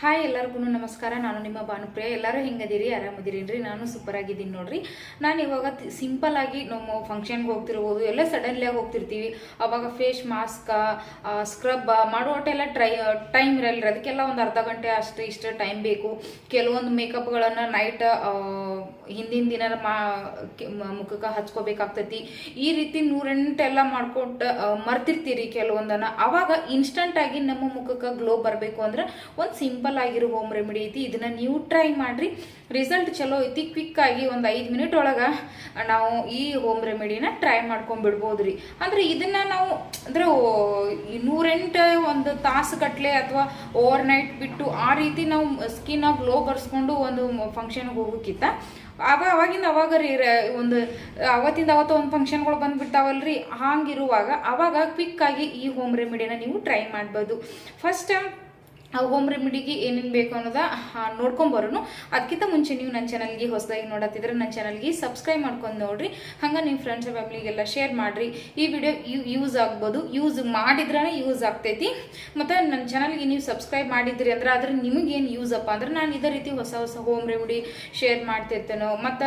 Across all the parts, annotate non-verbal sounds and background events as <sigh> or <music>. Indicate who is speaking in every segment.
Speaker 1: Hi ಎಲ್ಲರಿಗೂ ನಮಸ್ಕಾರ. ನಾನು ನಿಮ್ಮ ಭಾನುಪ್ರಿಯ. ಎಲ್ಲರೂ ಹೆಂಗದಿರಿ? ಆರಾಮದಿರೇನ್ರಿ? ನಾನು ಸೂಪರ್ ಆಗಿದ್ದೀನಿ ನೋಡ್ರಿ. ನಾನು ಇವಾಗ ಸಿಂಪಲ್ ಆಗಿ ನಮ್ಮ ಫಂಕ್ಷನ್ಗೆ ಹೋಗ್ತಿರ್ಬೋದು. ಎಲ್ಲ ಸಡನ್ಲಿ ಹೋಗ್ತಿರ್ತೀವಿ. ಅವಾಗ ಫೇಸ್ ಮಾಸ್ಕ ಸ್ಕ್ರಬ್ ಮಾಡೋ ಟ್ರೈ ಟೈಮ್ ಇರಲ್ಲ ಅದಕ್ಕೆಲ್ಲ ಒಂದು ಅರ್ಧ ಗಂಟೆ ಅಷ್ಟು ಇಷ್ಟು ಟೈಮ್ ಬೇಕು. ಕೆಲವೊಂದು ಮೇಕಪ್ಗಳನ್ನು ನೈಟ್ ಹಿಂದಿನ ದಿನ ಮಾ ಮುಖಕ್ಕೆ ಹಚ್ಕೋಬೇಕಾಗ್ತೈತಿ. ಈ ರೀತಿ ನೂರೆಂಟೆಲ್ಲ ಮಾಡ್ಕೊಟ್ಟು ಮರ್ತಿರ್ತೀರಿ ಕೆಲವೊಂದನ್ನು. ಅವಾಗ ಇನ್ಸ್ಟಂಟಾಗಿ ನಮ್ಮ ಮುಖಕ್ಕೆ ಗ್ಲೋ ಬರಬೇಕು ಅಂದ್ರೆ ಒಂದು ಸಿಂಪಲ್ ಆಗಿರೋ ಹೋಮ್ ರೆಮಿಡಿ ಐತಿ. ಇದನ್ನ ನೀವು ಟ್ರೈ ಮಾಡ್ರಿ. ರಿಸಲ್ಟ್ ಚಲೋ ಐತಿ. ಕ್ವಿಕ್ ಆಗಿ ಒಂದು ಐದು ಮಿನಿಟ್ ಒಳಗ ನಾವು ಈ ಹೋಮ್ ರೆಮಿಡಿನ ಟ್ರೈ ಮಾಡ್ಕೊಂಡ್ ರೀ ಅಂದ್ರೆ ಇದನ್ನ ನಾವು, ಅಂದ್ರೆ ನೂರೆಂಟು ಒಂದು ತಾಸು ಕಟ್ಲೆ ಅಥವಾ ಓವರ್ ನೈಟ್ ಬಿಟ್ಟು ಆ ರೀತಿ ನಾವು ಸ್ಕಿನ್ ಗ್ಲೋ ಬರ್ಸ್ಕೊಂಡು ಒಂದು ಫಂಕ್ಷನ್ಗೆ ಹೋಗೋಕ್ಕಿಂತ ಆಗ ಅವಾಗಿಂದ ಅವಾಗ ರೀ ಒಂದು, ಅವತ್ತಿಂದ ಅವತ್ತು ಒಂದು ಫಂಕ್ಷನ್ಗಳು ಬಂದ್ಬಿಡ್ತಾವಲ್ರಿ. ಹಾಗಿರುವಾಗ ಅವಾಗ ಕ್ವಿಕ್ ಆಗಿ ಈ ಹೋಮ್ ರೆಮಿಡಿನ ನೀವು ಟ್ರೈ ಮಾಡ್ಬೋದು. ಫಸ್ಟ್ ಆ ಹೋಮ್ ರೆಮಿಡಿಗೆ ಏನೇನು ಬೇಕು ಅನ್ನೋದ ನೋಡ್ಕೊಂಬರೋನು ಅದಕ್ಕಿಂತ ಮುಂಚೆ ನೀವು ನನ್ನ ಚಾನಲ್ಗೆ ಹೊಸದಾಗಿ ನೋಡತ್ತಿದ್ರೆ ನನ್ನ ಚಾನಲ್ಗೆ ಸಬ್ಸ್ಕ್ರೈಬ್ ಮಾಡ್ಕೊಂಡು ನೋಡ್ರಿ. ಹಂಗೆ ನಿಮ್ಮ ಫ್ರೆಂಡ್ಸ್ ಫ್ಯಾಮಿಲಿಗೆಲ್ಲ ಶೇರ್ ಮಾಡಿರಿ. ಈ ವಿಡಿಯೋ ಯೂಸ್ ಆಗ್ಬೋದು. ಯೂಸ್ ಮಾಡಿದ್ರೆ ಯೂಸ್ ಆಗ್ತೈತಿ. ಮತ್ತು ನನ್ನ ಚಾನಲ್ಗೆ ನೀವು ಸಬ್ಸ್ಕ್ರೈಬ್ ಮಾಡಿದ್ರಿ ಅಂದ್ರೆ ಅದ್ರ ನಿಮಗೇನು ಯೂಸ್ ಅಪ್ಪ ಅಂದ್ರೆ ನಾನು ಇದೇ ರೀತಿ ಹೊಸ ಹೊಸ ಹೋಮ್ ರೆಮಿಡಿ ಶೇರ್ ಮಾಡ್ತಿರ್ತೇನೋ, ಮತ್ತು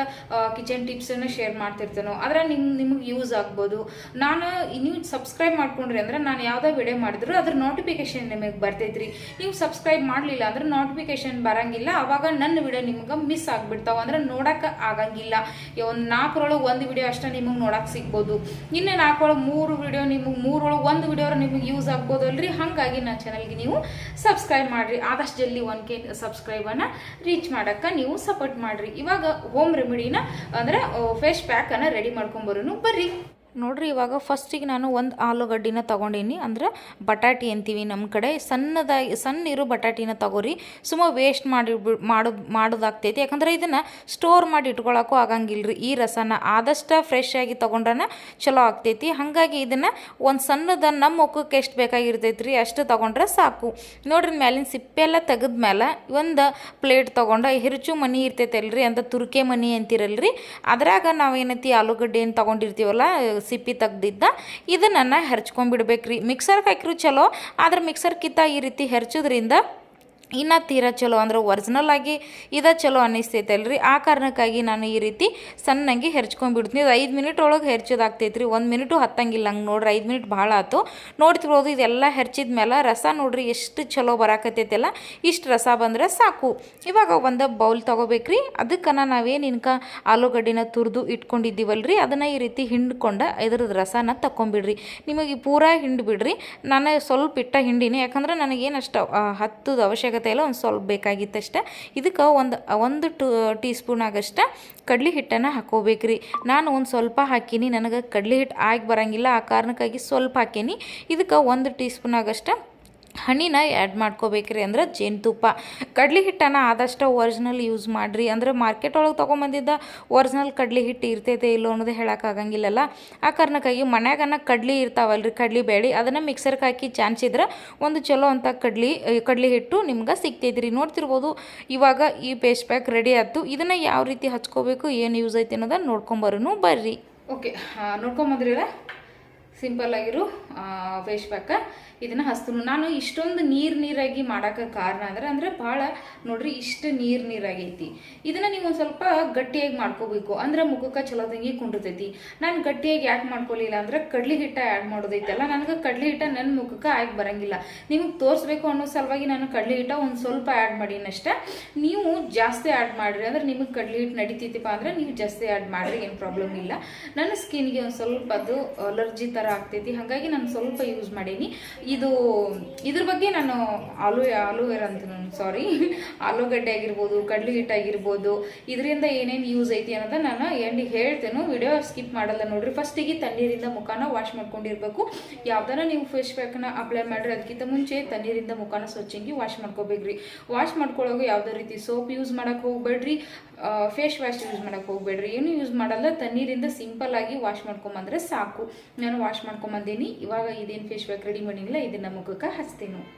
Speaker 1: ಕಿಚನ್ ಟಿಪ್ಸನ್ನು ಶೇರ್ ಮಾಡ್ತಿರ್ತೇನೋ ಅದರ ನಿಮ್ಮ ನಿಮಗೆ ಯೂಸ್ ಆಗ್ಬೋದು. ನಾನು ನೀವು ಸಬ್ಸ್ಕ್ರೈಬ್ ಮಾಡ್ಕೊಂಡ್ರಿ ಅಂದ್ರೆ ನಾನು ಯಾವುದೇ ವಿಡಿಯೋ ಮಾಡಿದ್ರು ಅದ್ರ ನೋಟಿಫಿಕೇಶನ್ ನಿಮಗೆ ಬರ್ತೈತ್ರಿ. ನೀವು ಸಬ್ಸ್ಕ್ರೈಬ್ ಮಾಡಲಿಲ್ಲ ಅಂದ್ರೆ ನೋಟಿಫಿಕೇಶನ್ ಬರಂಗಿಲ್ಲ. ಅವಾಗ ನನ್ನ ವಿಡಿಯೋ ನಿಮ್ಗೆ ಮಿಸ್ ಆಗ್ಬಿಡ್ತಾವ ಅಂದ್ರೆ ನೋಡಕ್ಕೆ ಆಗಂಗಿಲ್ಲ. ಒಂದು ನಾಲ್ಕರೊಳಗೆ ಒಂದು ವಿಡಿಯೋ ಅಷ್ಟೇ ನಿಮಗೆ ನೋಡಕ್ಕೆ ಸಿಗ್ಬೋದು. ಇನ್ನು ನಾಲ್ಕರೊಳಗೆ ಮೂರು ವಿಡಿಯೋ ನಿಮಗೆ ಮೂರೊಳಗೆ ಒಂದು ವಿಡಿಯೋ ನಿಮಗೆ ಯೂಸ್ ಆಗ್ಬೋದಲ್ರಿ? ಹಾಗಾಗಿ ನನ್ನ ಚಾನಲ್ಗೆ ನೀವು ಸಬ್ಸ್ಕ್ರೈಬ್ ಮಾಡಿರಿ. ಆದಷ್ಟು ಜಲ್ದಿ ಒನ್ ಕೆ ಸಬ್ಸ್ಕ್ರೈಬನ್ನು ರೀಚ್ ಮಾಡೋಕ್ಕೆ ನೀವು ಸಪೋರ್ಟ್ ಮಾಡಿರಿ. ಇವಾಗ ಹೋಮ್ ರೆಮಿಡಿನ ಅಂದ್ರೆ ಫೇಸ್ ಪ್ಯಾಕನ್ನು ರೆಡಿ ಮಾಡ್ಕೊಂಬರೋನು ಬರ್ರಿ. ನೋಡ್ರಿ, ಇವಾಗ ಫಸ್ಟಿಗೆ ನಾನು ಒಂದು ಆಲೂಗಡ್ಡಿನ ತೊಗೊಂಡೀನಿ. ಅಂದ್ರೆ ಬಟಾಟಿ ಅಂತೀವಿ ನಮ್ಮ ಕಡೆ. ಸಣ್ಣದಾಗಿ ಸಣ್ಣ ಇರೋ ಬಟಾಟಿನ ತಗೋರಿ. ಸುಮ್ಮ ವೇಸ್ಟ್ ಮಾಡಿ ಮಾಡೋದು ಮಾಡೋದಾಗ್ತೈತಿ. ಯಾಕಂದ್ರೆ ಇದನ್ನು ಸ್ಟೋರ್ ಮಾಡಿ ಇಟ್ಕೊಳಕ್ಕೂ ರೀ ಈ ರಸನ ಆದಷ್ಟು ಫ್ರೆಶ್ ಆಗಿ ತೊಗೊಂಡ್ರನ ಚಲೋ ಆಗ್ತೈತಿ. ಹಾಗಾಗಿ ಇದನ್ನು ಒಂದು ಸಣ್ಣದ ನಮ್ಮ ಮುಖಕ್ಕೆ ಎಷ್ಟು ಬೇಕಾಗಿರ್ತೈತಿ ರೀ ಅಷ್ಟು ತೊಗೊಂಡ್ರೆ ಸಾಕು. ನೋಡ್ರಿ, ಮ್ಯಾಲಿನ ಸಿಪ್ಪೆಲ್ಲ ತೆಗೆದ್ಮೇಲೆ ಒಂದು ಪ್ಲೇಟ್ ತೊಗೊಂಡು ಹಿರುಚು ಮನಿ ಇರ್ತೈತಲ್ರಿ, ಅಂತ ತುರ್ಕೆ ಮನಿ ಅಂತಿರಲ್ರಿ. ಅದ್ರಾಗ ನಾವೇನೈತಿ ಆಲೂಗಡ್ಡೆ ಏನು ತೊಗೊಂಡಿರ್ತೀವಲ್ಲ ಸಿಪ್ಪಿ ತೆಗ್ದಿದ್ದ ಇದನ್ನು ಹೆರ್ಚ್ಕೊಂಡ್ಬಿಡ್ಬೇಕ್ರಿ. ಮಿಕ್ಸರ್ಗೆ ಹಾಕಿರು ಚಲೋ ಆದ್ರೆ ಮಿಕ್ಸರ್ಕಿಂತ ಈ ರೀತಿ ಹೆರ್ಚೋದ್ರಿಂದ ಇನ್ನು ತೀರಾ ಚಲೋ ಅಂದ್ರೆ ಒರಿಜಿನಲ್ ಆಗಿ ಇದ ಚಲೋ ಅನ್ನಿಸ್ತೈತಲ್ರಿ. ಆ ಕಾರಣಕ್ಕಾಗಿ ನಾನು ಈ ರೀತಿ ಸಣ್ಣಂಗೆ ಹೆರ್ಚ್ಕೊಂಡ್ಬಿಡ್ತೀನಿ. ಇದು ಐದು ಮಿನಿಟ್ ಒಳಗೆ ಹೆರ್ಚೋದಾಗ್ತೈತೆ ರೀ ಒಂದು ಮಿನಿಟು ಹತ್ತಂಗಿಲ್ಲ. ಹಂಗೆ ನೋಡ್ರಿ, ಐದು ಮಿನಿಟ್ ಭಾಳ ಆಯ್ತು ನೋಡ್ತಿರ್ಬೋದು, ಇದೆಲ್ಲ ಹೆರ್ಚಿದ ಮೇಲೆ ರಸ ನೋಡ್ರಿ, ಎಷ್ಟು ಚಲೋ ಬರಾಕತ್ತೈತಲ್ಲ, ಇಷ್ಟು ರಸ ಬಂದರೆ ಸಾಕು. ಇವಾಗ ಒಂದು ಬೌಲ್ ತೊಗೋಬೇಕ್ರಿ. ಅದಕ್ಕೆ ನಾವೇನು ಇನ್ಕ ಆಲೂಗಡ್ಡಿನ ತುರಿದು ಇಟ್ಕೊಂಡಿದ್ದೀವಲ್ರಿ, ಅದನ್ನು ಈ ರೀತಿ ಹಿಂಡ್ಕೊಂಡು ಇದ್ರದ್ದು ರಸನ ತಗೊಂಬಿಡ್ರಿ ನಿಮಗೆ ಪೂರಾ ಹಿಂಡ್ಬಿಡ್ರಿ. ನಾನು ಸ್ವಲ್ಪ ಇಟ್ಟ ಹಿಂಡಿನಿ. ಯಾಕಂದ್ರೆ ನನಗೇನು ಅಷ್ಟು ಹತ್ತದ ಅವಶ್ಯಕತೆ ಇಲ್ಲ ಒಂದು ಸ್ವಲ್ಪ ಬೇಕಾಗಿತ್ತಷ್ಟೆ. ಇದಕ್ಕೆ ಒಂದು ಒಂದು ಟು ಟೀ ಸ್ಪೂನ್ ಆಗಷ್ಟ ಕಡ್ಲಿ ಹಿಟ್ಟನ್ನು ಹಾಕೋಬೇಕ್ರಿ. ನಾನು ಒಂದು ಸ್ವಲ್ಪ ಹಾಕೀನಿ, ನನಗೆ ಕಡ್ಲಿ ಹಿಟ್ಟು ಆಗಿ ಬರೋಂಗಿಲ್ಲ, ಆ ಕಾರಣಕ್ಕಾಗಿ ಸ್ವಲ್ಪ ಹಾಕೀನಿ. ಇದಕ್ಕೆ ಒಂದು ಟೀ ಸ್ಪೂನ್ ಆಗಷ್ಟ ಹಣ್ಣಿನ ಆ್ಯಡ್ ಮಾಡ್ಕೋಬೇಕ್ರಿ ಅಂದ್ರೆ ಜೇನುತುಪ್ಪ. ಕಡ್ಲಿ ಹಿಟ್ಟನ್ನು ಆದಷ್ಟು ಒರಿಜಿನಲ್ ಯೂಸ್ ಮಾಡಿರಿ. ಅಂದ್ರೆ ಮಾರ್ಕೆಟ್ ಒಳಗೆ ತೊಗೊಂಬಂದಿದ್ದ ಒರಿಜಿನಲ್ ಕಡ್ಲಿ ಹಿಟ್ಟು ಇರ್ತೈತೆ ಇಲ್ಲೋ ಅನ್ನೋದು ಹೇಳೋಕ್ಕಾಗಂಗಿಲ್ಲಲ್ಲ ಆ ಕಾರಣಕ್ಕಾಗಿ ಮನ್ಯಾಗನ ಕಡ್ಲಿ ಇರ್ತಾವಲ್ರಿ, ಕಡ್ಲಿ ಬೇಳೆ. ಅದನ್ನು ಮಿಕ್ಸರ್ಗೆ ಹಾಕಿ ಚಾನ್ಸಿದ್ರೆ ಒಂದು ಚಲೋ ಅಂತ ಕಡ್ಲಿ ಕಡ್ಲಿ ಹಿಟ್ಟು ನಿಮ್ಗೆ ಸಿಗ್ತೈತ್ರಿ. ನೋಡ್ತಿರ್ಬೋದು ಇವಾಗ ಈ ಪೇಸ್ಟ್ ಪ್ಯಾಕ್ ರೆಡಿ ಆಯ್ತು. ಇದನ್ನು ಯಾವ ರೀತಿ ಹಚ್ಕೋಬೇಕು, ಏನು ಯೂಸ್ ಐತಿ ಅನ್ನೋದನ್ನು ನೋಡ್ಕೊಂಬರೂ ಬರ್ರಿ. ಓಕೆ ನೋಡ್ಕೊಂಬಂದ್ರಿ ಸಿಂಪಲ್ ಆಗಿರೋ. ಫೇಸ್ ಪ್ಯಾಕ ಇದನ್ನು ಹಸ್ತು ನಾನು ಇಷ್ಟೊಂದು ನೀರು ನೀರಾಗಿ ಮಾಡೋಕ್ಕೆ ಕಾರಣ ಅಂದ್ರೆ, ಅಂದರೆ ಭಾಳ ನೋಡ್ರಿ ಇಷ್ಟು ನೀರು ನೀರಾಗೈತಿ. ಇದನ್ನು ನೀವು ಸ್ವಲ್ಪ ಗಟ್ಟಿಯಾಗಿ ಮಾಡ್ಕೋಬೇಕು. ಅಂದ್ರೆ ಮುಖಕ್ಕೆ ಚಲೋದಂಗೆ ಕುಂಡಿರ್ತೈತಿ. ನಾನು ಗಟ್ಟಿಯಾಗಿ ಯಾಕೆ ಮಾಡ್ಕೊಲಿಲ್ಲ ಅಂದ್ರೆ, ಕಡ್ಲಿ ಹಿಟ್ಟ ಆ್ಯಡ್ ಮಾಡೋದೈತಲ್ಲ, ನನಗೆ ಕಡ್ಲಿ ಹಿಟ್ಟ ನನ್ನ ಮುಖಕ್ಕೆ ಆಗಿ ಬರಂಗಿಲ್ಲ. ನಿಮಗೆ ತೋರಿಸ್ಬೇಕು ಅನ್ನೋ ಸಲುವಾಗಿ ನಾನು ಕಡ್ಲಿ ಹಿಟ್ಟ ಒಂದು ಸ್ವಲ್ಪ ಆ್ಯಡ್ ಮಾಡೀನಷ್ಟೇ ನೀವು ಜಾಸ್ತಿ ಆ್ಯಡ್ ಮಾಡಿರಿ ಅಂದ್ರೆ, ನಿಮಗೆ ಕಡ್ಲಿ ಹಿಟ್ಟು ನಡಿತೈತಿಪ್ಪ ಅಂದ್ರೆ, ನೀವು ಜಾಸ್ತಿ ಆ್ಯಡ್ ಮಾಡಿರಿ, ಏನು ಪ್ರಾಬ್ಲಮ್ ಇಲ್ಲ. ನನ್ನ ಸ್ಕಿನ್ಗೆ ಒಂದು ಸ್ವಲ್ಪ ಅದು ಅಲರ್ಜಿ ಥರ ಆಗ್ತೈತಿ. ಹಾಗಾಗಿ ನಾನು ಸ್ವಲ್ಪ ಯೂಸ್ ಮಾಡೀನಿ. ಇದು, ಇದ್ರ ಬಗ್ಗೆ ನಾನು ಆಲೂ ಆಲೂವೇರ್ ಅಂತ ಸಾರಿ <laughs> ಆಲೂಗಡ್ಡೆ ಆಗಿರ್ಬೋದು ಕಡ್ಲಿ ಹಿಟ್ಟು ಆಗಿರ್ಬೋದು, ಇದರಿಂದ ಏನೇನು ಯೂಸ್ ಐತಿ ಅನ್ನೋದ ನಾನು ಎಂಡಿಗೆ ಹೇಳ್ತೇನೆ. ವಿಡಿಯೋ ಸ್ಕಿಪ್ ಮಾಡಲ್ಲ ನೋಡ್ರಿ. ಫಸ್ಟಿಗೆ ತಣ್ಣೀರಿಂದ ಮುಖಾನ ವಾಶ್ ಮಾಡ್ಕೊಂಡಿರ್ಬೇಕು. ಯಾವ್ದಾರ ನೀವು ಫೇಸ್ ಪ್ಯಾಕ್ನ ಅಪ್ಲೈ ಮಾಡ್ರಿ, ಅದಕ್ಕಿಂತ ಮುಂಚೆ ತಣ್ಣೀರಿಂದ ಮುಖಾನ ಸ್ವಚ್ಛಂಗಿ ವಾಶ್ ಮಾಡ್ಕೋಬೇಕ್ರಿ. ವಾಶ್ ಮಾಡ್ಕೊಳ್ಳೋವಾಗ ಯಾವುದೇ ರೀತಿ ಸೋಪ್ ಯೂಸ್ ಮಾಡೋಕೆ ಹೋಗ್ಬೇಡ್ರಿ. ಫೇಸ್ ವಾಶ್ ಯೂಸ್ ಮಾಡೋಕೆ ಹೋಗ್ಬೇಡ್ರಿ. ಏನು ಯೂಸ್ ಮಾಡಲ್ಲ. ತಣ್ಣೀರಿಂದ ಸಿಂಪಲ್ ಆಗಿ ವಾಶ್ ಮಾಡ್ಕೊಂಬಂದ್ರೆ ಸಾಕು. ನಾನು ವಾಶ್ ಮಾಡ್ಕೊಂಬಂದೀನಿ. ಇವಾಗ ಇದೇನು ಫಿಶ್ ಪ್ಯಾಕ್ ರೆಡಿ ಮಾಡಿಲ್ಲ ಇದನ್ನ ಮುಖಕ್ಕೆ ಹಚ್ತೀನಿ.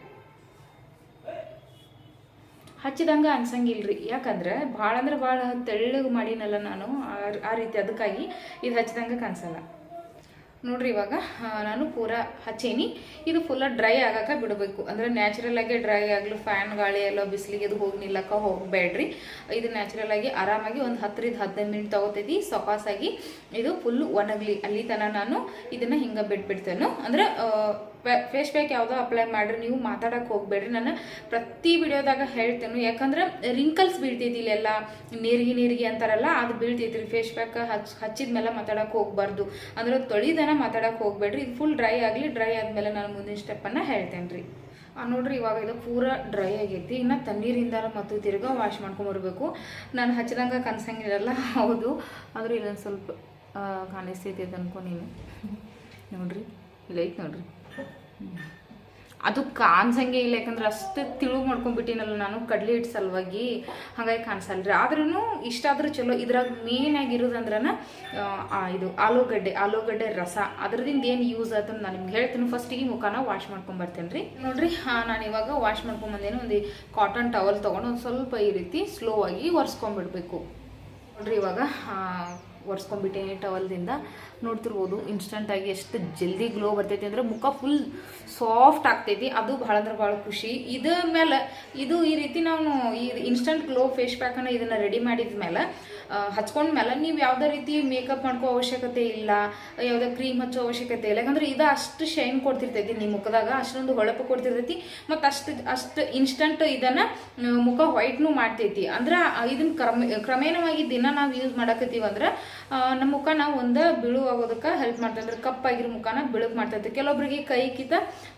Speaker 1: ಹಚ್ಚಿದಂಗೆ ಅನ್ಸಂಗಿಲ್ರಿ. ಯಾಕಂದ್ರೆ ಭಾಳ ಅಂದ್ರೆ ಭಾಳ ತೆಳ್ಳಗೆ ಮಾಡಿನಲ್ಲ ನಾನು ಆ- ಆ ರೀತಿ, ಅದಕ್ಕಾಗಿ ಇದು ಹಚ್ಚಿದಂಗೆ ಕಾಣಿಸಲ್ಲ. ನೋಡ್ರಿ ಇವಾಗ ನಾನು ಪೂರ ಹಚ್ಚೇನಿ. ಇದು ಫುಲ್ಲ ಡ್ರೈ ಆಗಾಕ ಬಿಡಬೇಕು. ಅಂದ್ರೆ ನ್ಯಾಚುರಲ್ ಆಗಿ ಡ್ರೈ ಆಗಲು ಫ್ಯಾನ್ ಗಾಳಿ ಎಲ್ಲ ಬಿಸಿಲಿಗೆ ಅದು ಹೋಗಿ ನಿಲ್ಲಕ್ಕ ಹೋಗ್ಬೇಡ್ರಿ. ಇದು ನ್ಯಾಚುರಲ್ ಆಗಿ ಆರಾಮಾಗಿ ಒಂದು ಹತ್ತರಿಂದ ಹದಿನೈದು ಮಿನಿಟ್ ತಗೋತೈತಿ. ಸೊಕಾಸಾಗಿ ಇದು ಫುಲ್ ಒಣಗಲಿ. ಅಲ್ಲಿ ತನಕ ನಾನು ಇದನ್ನ ಹಿಂಗೆ ಬಿಟ್ಬಿಡ್ತೇನೆ. ಅಂದ್ರೆ ಫೇಸ್ ಪ್ಯಾಕ್ ಯಾವುದೋ ಅಪ್ಲೈ ಮಾಡ್ರಿ, ನೀವು ಮಾತಾಡಕ್ಕೆ ಹೋಗ್ಬೇಡ್ರಿ. ನಾನು ಪ್ರತಿ ವಿಡಿಯೋದಾಗ ಹೇಳ್ತೇನೆ. ಯಾಕಂದ್ರೆ ರಿಂಕಲ್ಸ್ ಬೀಳ್ತೈತಿ ಇಲ್ಲೆಲ್ಲ ನೀರಿಗೆ ನೀರಿಗೆ ಅಂತಾರಲ್ಲ, ಅದು ಬೀಳ್ತೈತಿ ರೀ ಫೇಸ್ ಪ್ಯಾಕ್ ಹಚ್, ಹಚ್ಚಿದ ಮೇಲೆ ಮಾತಾಡಕ್ಕೆ ಹೋಗ್ಬಾರ್ದು. ಅಂದ್ರೆ ತೊಳಿದನ ಮಾತಾಡಕ್ಕೆ ಹೋಗ್ಬೇಡ್ರಿ. ಇದು ಫುಲ್ ಡ್ರೈ ಆಗಲಿ ಡ್ರೈ ಆದಮೇಲೆ ನಾನು ಮುಂದಿನ ಸ್ಟೆಪ್ಪನ್ನು ಹೇಳ್ತೇನೆ ರೀ ನೋಡ್ರಿ ಇವಾಗ ಇದು ಪೂರ ಡ್ರೈ ಆಗೈತಿ. ಇನ್ನು ತಣ್ಣೀರಿಂದ ಮತ್ತು ತಿರ್ಗಾ ವಾಶ್ ಮಾಡ್ಕೊಂಬರ್ಬೇಕು ನಾನು ಹಚ್ಚಿದಂಗೆ ಕನ್ಸಂಗಿರಲ್ಲ. <laughs> ಹೌದು. ಆದರೂ ಇಲ್ಲೊಂದು ಸ್ವಲ್ಪ ಕಾಣಿಸ್ತೈತಿ ಅದು ಅನ್ಕೊ ನೀನು ನೋಡ್ರಿ ಲೈಕ್ ನೋಡ್ರಿ. ಅದು ಕಾಣಿಸಂಗೆ ಇಲ್ಲ, ಯಾಕಂದ್ರೆ ಅಷ್ಟು ತಿಳು ಮಾಡ್ಕೊಂಡ್ಬಿಟ್ಟಿನಲ್ಲ ನಾನು, ಕಡ್ಲಿ ಹಿಟ್ಟು ಸಲುವಾಗಿ ಹಾಗಾಗಿ ಕಾಣಿಸಲ್ರಿ. ಆದ್ರೂ ಇಷ್ಟ ಆದ್ರೂ ಚಲೋ, ಇದ್ರಾಗ ಮೇನ್ ಆಗಿರೋದಂದ್ರೆ ಇದು ಆಲೂಗಡ್ಡೆ ಆಲೂಗಡ್ಡೆ ರಸ. ಅದ್ರದಿಂದ ಏನು ಯೂಸ್ ಆಯ್ತು ನಾನು ನಿಮ್ಗೆ ಹೇಳ್ತೀನಿ. ಫಸ್ಟಿಗೆ ಮುಖಾನ ವಾಶ್ ಮಾಡ್ಕೊಂಬರ್ತೇನೆ ರೀ ನೋಡ್ರಿ ನಾನು ಇವಾಗ ವಾಶ್ ಮಾಡ್ಕೊಂಬಂದೇನು, ಒಂದು ಕಾಟನ್ ಟವಲ್ ತೊಗೊಂಡು ಒಂದು ಸ್ವಲ್ಪ ಈ ರೀತಿ ಸ್ಲೋ ಆಗಿ ಒರೆಸ್ಕೊಂಡ್ಬಿಡ್ಬೇಕು ನೋಡ್ರಿ ಇವಾಗ ಒರೆಸ್ಕೊಂಡ್ಬಿಟ್ಟೇನಿ ಟವಲ್ದಿಂದ ನೋಡ್ತಿರ್ಬೋದು. ಇನ್ಸ್ಟಂಟಾಗಿ ಎಷ್ಟು ಜಲ್ದಿ ಗ್ಲೋ ಬರ್ತೈತಿ ಅಂದ್ರೆ ಮುಖ ಫುಲ್ ಸಾಫ್ಟ್ ಆಗ್ತೈತಿ. ಅದು ಭಾಳ ಅಂದ್ರೆ ಭಾಳ ಖುಷಿ. ಇದ ಮೇಲೆ ಇದು ಈ ರೀತಿ ನಾವು ಈ ಇನ್ಸ್ಟಂಟ್ ಗ್ಲೋ ಫೇಸ್ ಪ್ಯಾಕನ್ನು ಇದನ್ನು ರೆಡಿ ಮಾಡಿದ ಮೇಲೆ ಹಚ್ಕೊಂಡ ಮೇಲೆ ನೀವು ಯಾವುದೇ ರೀತಿ ಮೇಕಪ್ ಮಾಡ್ಕೋ ಅವಶ್ಯಕತೆ ಇಲ್ಲ ಯಾವುದೇ ಕ್ರೀಮ್ ಹಚ್ಚೋ ಅವಶ್ಯಕತೆ ಇಲ್ಲ. ಯಾಕಂದ್ರೆ ಇದು ಅಷ್ಟು ಶೈನ್ ಕೊಡ್ತಿರ್ತೈತಿ ನಿಮ್ಮ ಮುಖದಾಗ ಅಷ್ಟೊಂದು ಹೊಳಪು ಕೊಡ್ತಿರ್ತೈತಿ ಮತ್ತು ಅಷ್ಟು ಅಷ್ಟು ಇನ್ಸ್ಟಂಟ್ ಇದನ್ನು ಮುಖ ವೈಟ್ನು ಮಾಡ್ತೈತಿ. ಅಂದ್ರೆ ಇದನ್ನ ಕ್ರಮ ಕ್ರಮೇಣವಾಗಿ ದಿನ ನಾವು ಯೂಸ್ ಮಾಡಕತ್ತೀವಿ ಅಂದ್ರೆ ಆ, ನಮ್ಮ ಮುಖನ ಒಂದು ಆಗೋದಕ್ಕೆ ಹೆಲ್ಪ್ ಮಾಡ್ತೈತೆ ಅಂದ್ರೆ ಕಪ್ಪಾಗಿರೋ ಮುಖನ ಬೆಳಕು ಮಾಡ್ತೈತೆ ಕೆಲವೊಬ್ರಿಗೆ ಕೈ ಮುಖ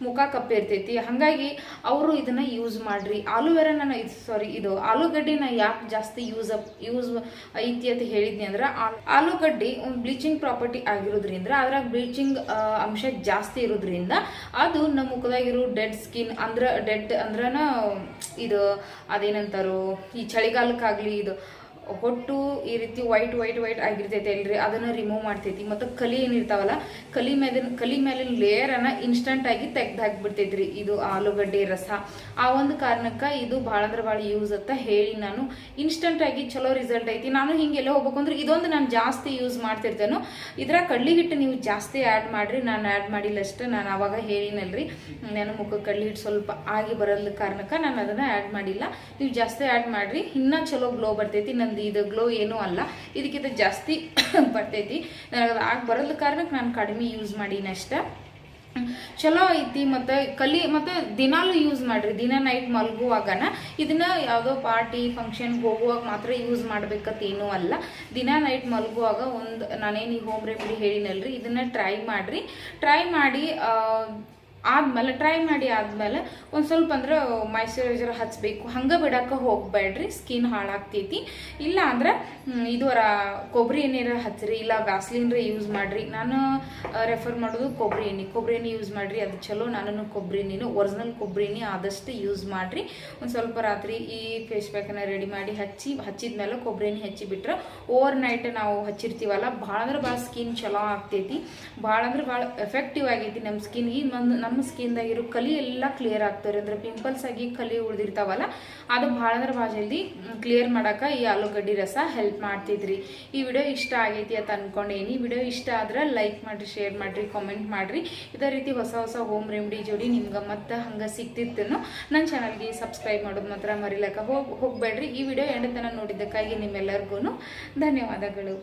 Speaker 1: ಮುಖ ಕಪ್ಪಿರ್ತೈತಿ ಹಾಗಾಗಿ ಅವರು ಇದನ್ನ ಯೂಸ್ ಮಾಡಿರಿ. ಆಲೂವೆರಾನ ಸಾರಿ ಇದು ಆಲೂಗಡ್ಡಿನ ಯಾಕೆ ಜಾಸ್ತಿ ಯೂಸ್ ಅಪ್ ಯೂಸ್ ಐತಿ ಅಂತ ಹೇಳಿದ್ನಿ ಅಂದ್ರೆ ಆಲೂಗಡ್ಡಿ ಒಂದು ಬ್ಲೀಚಿಂಗ್ ಪ್ರಾಪರ್ಟಿ ಆಗಿರೋದ್ರಿಂದ, ಅದ್ರಾಗ ಬ್ಲೀಚಿಂಗ್ ಅಂಶ ಜಾಸ್ತಿ ಇರೋದ್ರಿಂದ ಅದು ನಮ್ಮ ಮುಖದಾಗಿರೋ ಡೆಡ್ ಸ್ಕಿನ್ ಅಂದ್ರೆ ಡೆಡ್ ಅಂದ್ರನ ಇದು ಅದೇನಂತಾರೋ, ಈ ಚಳಿಗಾಲಕ್ಕಾಗಲಿ ಇದು ಹೊಟ್ಟು ಈ ರೀತಿ ವೈಟ್ ವೈಟ್ ವೈಟ್ ಆಗಿರ್ತೈತೆ ಅಲ್ರಿ. ಅದನ್ನ ರಿಮೂವ್ ಮಾಡ್ತೈತಿ. ಮತ್ತು ಕಲಿ ಏನಿರ್ತಾವಲ್ಲ, ಕಲಿ ಮೇಲಿನ ಕಲಿ ಮೇಲಿನ ಲೇಯರನ್ನು ಇನ್ಸ್ಟಂಟ್ ಆಗಿ ತೆಗ್ದು ಹಾಕ್ಬಿಡ್ತೈತ್ರಿ. ಇದು ಆಲೂಗಡ್ಡೆ ರಸ. ಆ ಒಂದು ಕಾರಣಕ್ಕೆ ಇದು ಭಾಳ ಅಂದ್ರೆ ಭಾಳ ಯೂಸ್ ಅಂತ ಹೇಳಿ ನಾನು ಇನ್ಸ್ಟಂಟ್ ಆಗಿ ಚಲೋ ರಿಸಲ್ಟ್ ಐತಿ. ನಾನು ಹಿಂಗೆಲ್ಲ ಹೋಗ್ಬೇಕು ಅಂದ್ರೆ ಇದೊಂದು ನಾನು ಜಾಸ್ತಿ ಯೂಸ್ ಮಾಡ್ತಿರ್ತೇನೆ. ಇದರ ಕಡ್ಲಿ ಹಿಟ್ಟು ನೀವು ಜಾಸ್ತಿ ಆ್ಯಡ್ ಮಾಡ್ರಿ. ನಾನು ಆ್ಯಡ್ ಮಾಡಿಲ್ಲ ಅಷ್ಟೇ. ನಾನು ಅವಾಗ ಹೇಳಿನಲ್ರಿ. ನಾನು ಮುಖಕ್ಕೆ ಕಡ್ಲಿ ಹಿಟ್ಟು ಸ್ವಲ್ಪ ಆಗಿ ಬರೋದ್ ಕಾರಣಕ್ಕೆ ನಾನು ಅದನ್ನ ಆ್ಯಡ್ ಮಾಡಿಲ್ಲ. ನೀವು ಜಾಸ್ತಿ ಆ್ಯಡ್ ಮಾಡ್ರಿ. ಇನ್ನೂ ಚಲೋ ಗ್ಲೋ ಬರ್ತೈತಿ. ನಂದು ಇದು ಗ್ಲೋ ಏನೂ ಅಲ್ಲ. ಇದಕ್ಕಿಂತ ಜಾಸ್ತಿ <coughs> ಬರ್ತೈತಿ. ನನಗೆ ಅದು ಆಗಿ ಬರೋದ ಕಾರಣಕ್ಕೆ ನಾನು ಕಡಿಮೆ ಯೂಸ್ ಮಾಡೀನಿ ಅಷ್ಟೇ. ಚಲೋ ಐತಿ ಮತ್ತು ಕಲಿ ಮತ್ತು ದಿನಾಲು ಯೂಸ್ ಮಾಡ್ರಿ. ದಿನ ನೈಟ್ ಮಲಗುವಾಗನ ಇದನ್ನ ಯಾವುದೋ ಪಾರ್ಟಿ ಫಂಕ್ಷನ್ಗೆ ಹೋಗುವಾಗ ಮಾತ್ರ ಯೂಸ್ ಮಾಡ್ಬೇಕಂತ ಏನೂ ಅಲ್ಲ. ದಿನ ನೈಟ್ ಮಲಗುವಾಗ ಒಂದು ನಾನೇನು ಈ ಹೋಮ್ ರೆಮಿಡಿ ಹೇಳಿನಲ್ರಿ? ಇದನ್ನ ಟ್ರೈ ಮಾಡ್ರಿ. ಟ್ರೈ ಮಾಡಿ ಆದ್ಮೇಲೆ ಟ್ರೈ ಮಾಡಿ ಆದ್ಮೇಲೆ, ಒಂದು ಸ್ವಲ್ಪ ಅಂದ್ರೆ ಮಾಯ್ಶ್ಚರೈಸರ್ ಹಚ್ಚಬೇಕು ಹಂಗೆ ಬಿಡಕ್ಕೆ ಹೋಗ್ಬೇಡ್ರಿ ಸ್ಕಿನ್ ಹಾಳಾಗ್ತೈತಿ. ಇಲ್ಲ ಅಂದ್ರೆ ಇದರ ಕೊಬ್ಬರಿ ಎಣ್ಣೆ ಹಚ್ಚಿರಿ ಇಲ್ಲ ವ್ಯಾಸ್ಲಿನ್ರ ಯೂಸ್ ಮಾಡ್ರಿ. ನಾನು ರೆಫರ್ ಮಾಡೋದು ಕೊಬ್ಬರಿ ಎಣ್ಣೆ. ಕೊಬ್ಬರಿ ಎಣ್ಣೆ ಯೂಸ್ ಮಾಡ್ರಿ, ಅದು ಚಲೋ. ನಾನು ಕೊಬ್ಬರಿ ಎಣ್ಣೆನು ಒರಿಜಿನಲ್ ಕೊಬ್ಬರಿ ಎಣ್ಣೆ ಆದಷ್ಟು ಯೂಸ್ ಮಾಡ್ರಿ. ಒಂದು ಸ್ವಲ್ಪ ರಾತ್ರಿ ಈ ಫೇಸ್ ಪ್ಯಾಕನ್ನು ರೆಡಿ ಮಾಡಿ ಹಚ್ಚಿ ಹಚ್ಚಿದ ಮೇಲೆ ಕೊಬ್ಬರಿ ಎಣ್ಣೆ ಹಚ್ಚಿ ಬಿಟ್ರೆ ಓವರ್ ನೈಟ್ ನಾವು ಹಚ್ಚಿರ್ತೀವಲ್ಲ, ಭಾಳ ಅಂದ್ರೆ ಭಾಳ ಸ್ಕಿನ್ ಚಲೋ ಆಗ್ತೈತಿ. ಭಾಳ ಅಂದ್ರೆ ಭಾಳ ಎಫೆಕ್ಟಿವ್ ಆಗೈತಿ ನಮ್ಮ ಸ್ಕಿನ್ಗೆ ಒಂದು ನಮ್ಮ ಸ್ಕಿನ್ದಾಗಿರೋ ಕಲಿ ಎಲ್ಲ ಕ್ಲಿಯರ್ ಆಗ್ತಾರೆ ಅಂದ್ರೆ ಪಿಂಪಲ್ಸ್ ಆಗಿ ಕಲಿ ಉಳಿದಿರ್ತಾವಲ್ಲ, ಅದು ಭಾಳ ಅಂದ್ರೆ ಭಾಳ ಜಲ್ದಿ ಕ್ಲಿಯರ್ ಮಾಡೋಕೆ ಈ ಆಲೂಗಡ್ಡಿ ರಸ ಹೆಲ್ಪ್ ಮಾಡ್ತಿದ್ರಿ. ಈ ವಿಡಿಯೋ ಇಷ್ಟ ಆಗೈತಿ ಅಂತ ಅಂದ್ಕೊಂಡೇನಿ ವಿಡಿಯೋ ಇಷ್ಟ ಆದ್ರೆ ಲೈಕ್ ಮಾಡಿರಿ ಶೇರ್ ಮಾಡಿರಿ ಕಾಮೆಂಟ್ ಮಾಡಿರಿ. ಇದೇ ರೀತಿ ಹೊಸ ಹೊಸ ಹೋಮ್ ರೆಮಿಡಿ ಜೋಡಿ ನಿಮ್ಗೆ ಮತ್ತೆ ಹಂಗೆ ಸಿಗ್ತಿರ್ತೇನೋ ನನ್ನ ಚಾನಲ್ಗೆ ಸಬ್ಸ್ಕ್ರೈಬ್ ಮಾಡೋದು ಮಾತ್ರ ಮರಿಲಕ್ಕ ಹೋಗಿ, ಹೋಗಬೇಡ್ರಿ. ಈ ವಿಡಿಯೋ ಎಂಡ್ ನೋಡಿದ್ದಕ್ಕಾಗಿ ನಿಮ್ಮೆಲ್ಲರಿಗೂ ಧನ್ಯವಾದಗಳು.